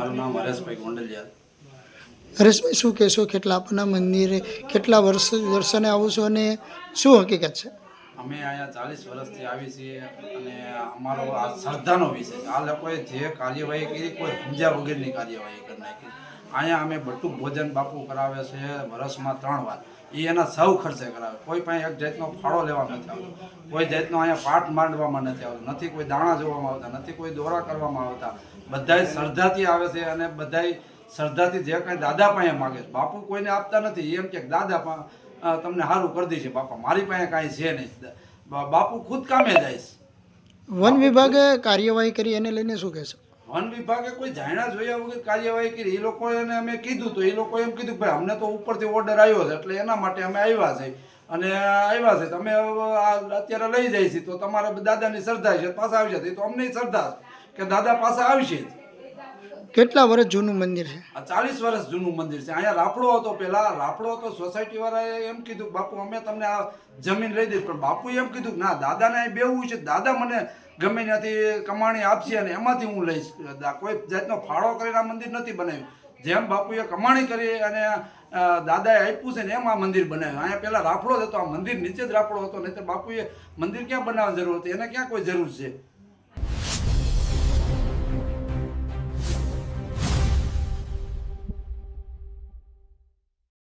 મારું નામ હરેશભાઈ ગોંડલિયા. હરેશભાઈ શું કહેશો? કેટલા આપના મંદિરે કેટલા વર્ષ દર્શને આવો છો અને શું હકીકત છે? અમે અહીંયા ચાલીસ વર્ષથી આવી છીએ અને અમારો આ શ્રદ્ધાનો વિષય છે. આ લોકોએ જે કાર્યવાહી કરી કોઈ સમજ્યા વગરની કાર્યવાહી કરી નાખી. અહીંયા અમે બટુક ભોજન બાપુ કરાવે છે, વરસમાં ત્રણ વાર. એ એના સૌ ખર્ચે કરાવે. કોઈ પણ એક જાતનો ફાળો લેવા નથી આવતો. કોઈ જાતનો અહીંયા પાઠ માંડવામાં નથી આવતો. નથી કોઈ દાણા જોવામાં આવતા, નથી કોઈ દોરા કરવામાં આવતા. બધાય શ્રદ્ધાથી આવે છે અને બધાય શ્રદ્ધાથી જે કાંઈ દાદા પાસે માગે છે. બાપુ કોઈને આપતા નથી. એમ કે દાદા તમને સારું કરી દેશે બાપા. મારી પાસે કાંઈ છે નહીં. બાપુ ખુદ કામે જાય વન વિભાગે કાર્યવાહી કરી, એને લઈને શું કહેશો? વન વિભાગે કોઈ જાણ્યા જોયા વગર કાર્યવાહી કરી. એ લોકો એને અમે કીધું તો એ લોકો એમ કીધું ભાઈ, અમને તો ઉપરથી ઓર્ડર આવ્યો છે, એટલે એના માટે અમે આવ્યા છે. અને આવ્યા છે. તમે અત્યારે લઈ જાય છે. તો તમારા દાદાની શ્રદ્ધા છે, પાછા આવી જશે. તો અમને શ્રદ્ધા કે દાદા પાસે આવશે જ. કેટલા વર્ષ જૂનું મંદિર છે? આ ચાલીસ વર્ષ જૂનું મંદિર છે. અહીંયા રાપડો હતો પેલા રાફડો હતો સોસાયટી વાળાએ એમ કીધું બાપુ, અમે તમને આ જમીન લઈ દઈશ. પણ બાપુએ એમ કીધું કે, ના, દાદાને અહીં બેવું છે. દાદા મને ગમે ત્યાંથી કમાણી આપશે અને એમાંથી હું લઈશ. કોઈ જાતનો ફાળો કરીને આ મંદિર નથી બનાવ્યું. જેમ બાપુએ કમાણી કરી અને દાદાએ આપ્યું છે ને એમ આ મંદિર બનાવ્યું. અહીંયા પેલા રાફડો જ હતો. આ મંદિર નીચે જ રાફડો હતો. નહીં તો બાપુએ મંદિર ક્યાં બનાવવાની જરૂર હતી? એને ક્યાં કોઈ જરૂર છે?